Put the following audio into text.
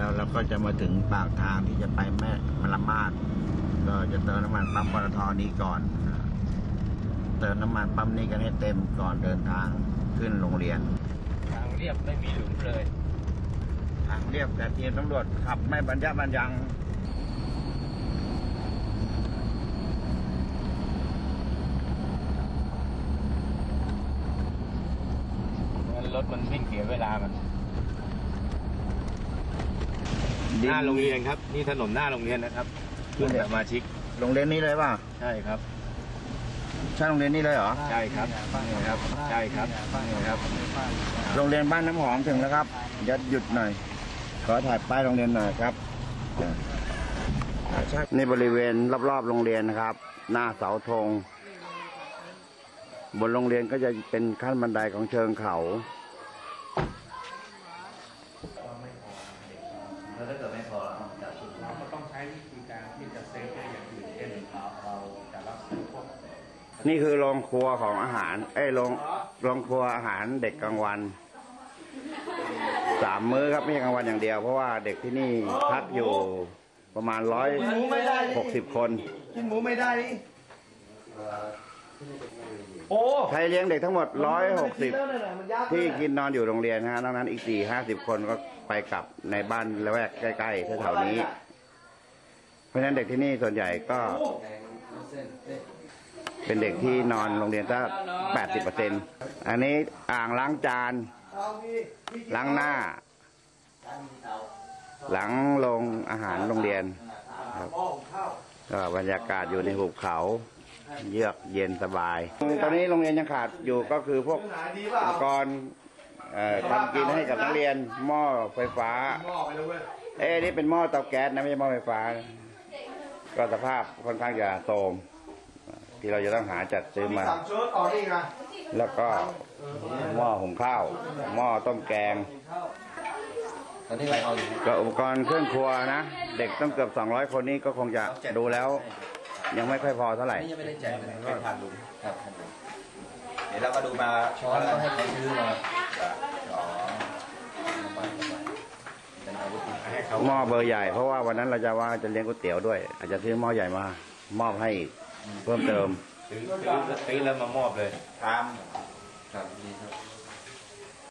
แล้วเราก็จะมาถึงปากทางที่จะไปแม่มละมาดก็จะเติมน้ำมันปั๊มปตทนี้ก่อน เติมน้ำมันปั๊มนี้กันให้เต็มก่อนเดินทางขึ้นโรงเรียน ทางเรียบไม่มีหลุมเลย ทางเรียบแต่ทีมตำรวจขับไม่บรรยะบรรยังงั้นรถมันวิ่งเสียเวลามัน ดิหน้าโรงเรียนครับ นี่ถนนหน้าโรงเรียนนะครับเพื่อนสมาชิกโรงเรียนนี้เลยป่ะใช่ครับ ใช่โรงเรียนนี้เลยเหรอ ใช่ครับนี่ครับใช่ครับนี่ครับ โรงเรียนบ้านน้ำหอมถึงแล้วครับเดี๋ยวหยุดหน่อย ขอถ่ายป้ายโรงเรียนหน่อยครับนี่บริเวณรอบๆโรงเรียนนะครับ หน้าเสาธง บนโรงเรียนก็จะเป็นขั้นบันไดของเชิงเขา แล้วถ้าเกิดไม่พอเราต้องจัดชุดเราก็ต้องใช้วิธีการที่จะเซฟได้อย่างอื่นเช่นเราเราจะรับซื้อพวกนี่คือโรงครัวของอาหาร เอ้ยโรงโรงครัวอาหารเด็กกลางวันสามมื้อครับไม่ใช่กลางวันอย่างเดียว เพราะว่าเด็กที่นี่พักอยู่ประมาณร้อยหกสิบคนกินหมูไม่ได้นี่ โอ้ใครเลี้ยงเด็กทั้งหมดร้อยหกสิบแล้วเนี่ยมันยากที่กินนอนอยู่โรงเรียนนะฮะนอกนั้นอีกสี่ห้าสิบคนก็ไปกลับในบ้านละแวกใกล้ๆแถวๆนี้ เพราะฉะนั้นเด็กที่นี่ส่วนใหญ่ก็ เป็นเด็กที่นอนโรงเรียนสักแปดสิบเปอร์เซ็นอันนี้อ่างล้างจานเอาพี่พี่ล้างหน้า หลังโรงอาหารโรงเรียนครับหม้อหุงข้าวก็บรรยากาศอยู่ในหุบเขา เยือกเย็นสบาย ตอนนี้โรงเรียนยังขาดอยู่ก็คือพวกหาดีเปล่าอุปกรณ์เอ่อทำกินให้กับนักเรียนหม้อไฟฟ้าหม้อไปแล้วเว้ยเอ้ยนี่เป็นหม้อเตาแก๊สนะไม่ใช่หม้อไฟฟ้านะก็สภาพค่อนข้างจะโทรมที่เราจะต้องหาจัดซื้อมีมาสามชุดต่อนี่ไงแล้วก็หม้อหุงข้าว หม้อต้มแกง ตอนนี้อะไรเอาอยู่ ก็อุปกรณ์เครื่องครัวนะ เด็กต้องเกือบ 200 คนนี้ก็คงจะดูแล้ว ยังไม่ค่อยพอเท่าไหร่ นี่ยังไม่ได้แจกเลยเป็นผ่านลุงครับเดี๋ยวเราก็ดูมาช้อนก็ให้เขาซื้อมาอ๋อเป็นอาวุธให้เขาหม้อเบอร์ใหญ่เพราะว่าวันนั้นเราจะว่าจะเลี้ยงก๋วยเตี๋ยวด้วย อาจจะซื้อหม้อใหญ่มามอบให้เพิ่มเติมซื้อซื้อถือแล้วมามอบเลยทำครับนี่ครับ